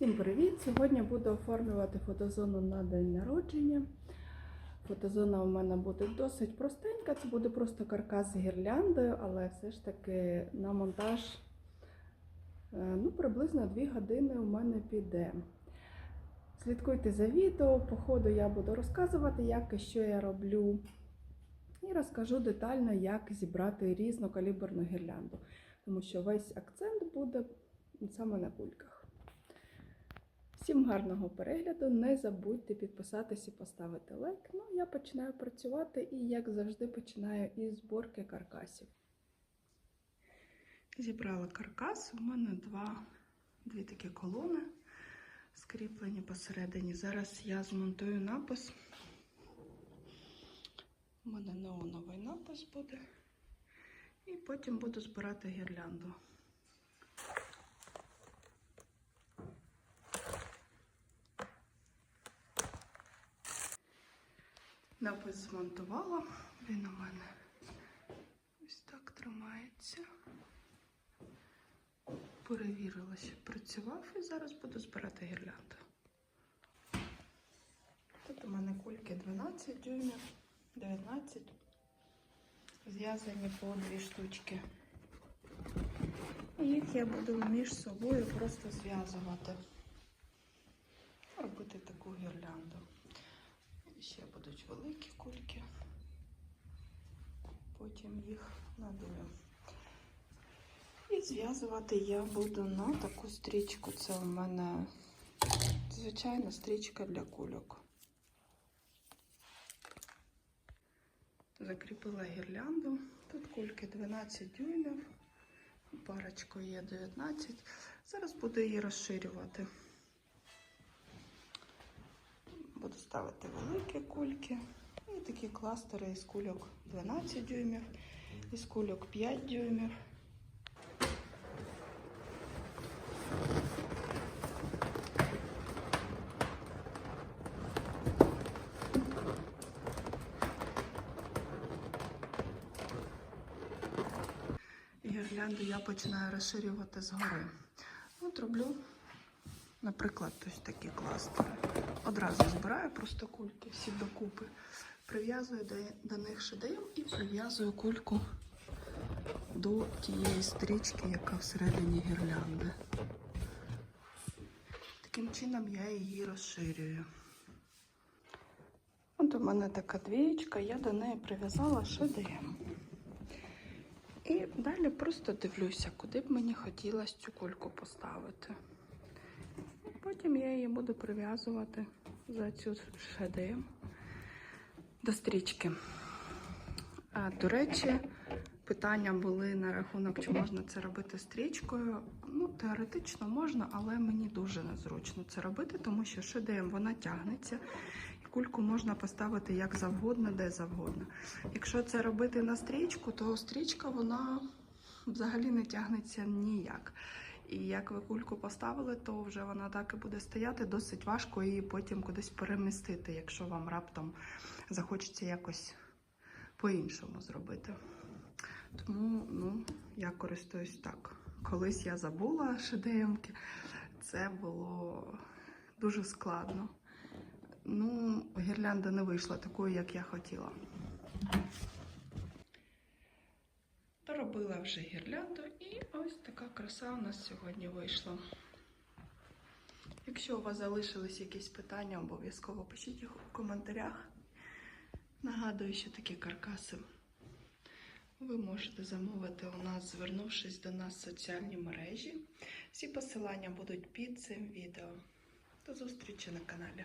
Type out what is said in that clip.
Всім привіт! Сьогодні буду оформлювати фотозону на день народження. Фотозона у мене буде досить простенька, це буде просто каркас з гірляндою, але все ж таки на монтаж е, ну, приблизно 2 години у мене піде. Слідкуйте за відео, по ходу я буду розказувати, як і що я роблю. І розкажу детально, як зібрати різнокаліберну гірлянду, тому що весь акцент буде саме на кульках. Всім гарного перегляду. Не забудьте підписатись і поставити лайк. Ну, я починаю працювати і, як завжди, починаю із зборки каркасів. Зібрала каркас. У мене два, дві такі колони скріплені посередині. Зараз я змонтую напис. У мене неоновий напис буде. І потім буду збирати гірлянду. Напис змонтувала. Він у мене ось так тримається. Перевірила, що працював і зараз буду збирати гірлянду. Тут у мене кульки 12 дюймів, 19. Зв'язані по дві штучки. І їх я буду між собою просто зв'язувати. Робити таку гірлянду. Ще будуть великі кульки, потім їх надую. І зв'язувати я буду на таку стрічку. Це у мене звичайна стрічка для кульок. Закріпила гірлянду. Тут кульки 12 дюймів, парочку є 19. Зараз буду її розширювати. Ставити великі кульки і такі кластери із кульок 12 дюймів, із кульок 5 дюймів. Гірлянду я починаю розширювати згори. От роблю Наприклад, ось такі кластери. Одразу збираю просто кульки всі докупи, прив'язую до, них шедеєм і прив'язую кульку до тієї стрічки, яка всередині гірлянди. Таким чином я її розширюю. От у мене така двієчка, я до неї прив'язала шедеєм. І далі просто дивлюся, куди б мені хотілося цю кульку поставити. Потім я її буду прив'язувати за цю шедею до стрічки. А, До речі, питання були на рахунок, чи можна це робити стрічкою. Ну, теоретично можна, але мені дуже незручно це робити, тому що шедеєм вона тягнеться, і кульку можна поставити як завгодно, де завгодно. Якщо це робити на стрічку, то стрічка вона взагалі не тягнеться ніяк. І як ви кульку поставили, то вже вона так і буде стояти. Досить важко її потім кудись перемістити, якщо вам раптом захочеться якось по-іншому зробити. Тому ну, я користуюсь так. Колись я забула шедеємки, це було дуже складно. Ну, гірлянда не вийшла такою, як я хотіла. Доробила вже гірлянду і ось така краса у нас сьогодні вийшла. Якщо у вас залишились якісь питання, обов'язково пишіть їх у коментарях. Нагадую, що такі каркаси ви можете замовити у нас, звернувшись до нас в соціальні мережі. Всі посилання будуть під цим відео. До зустрічі на каналі.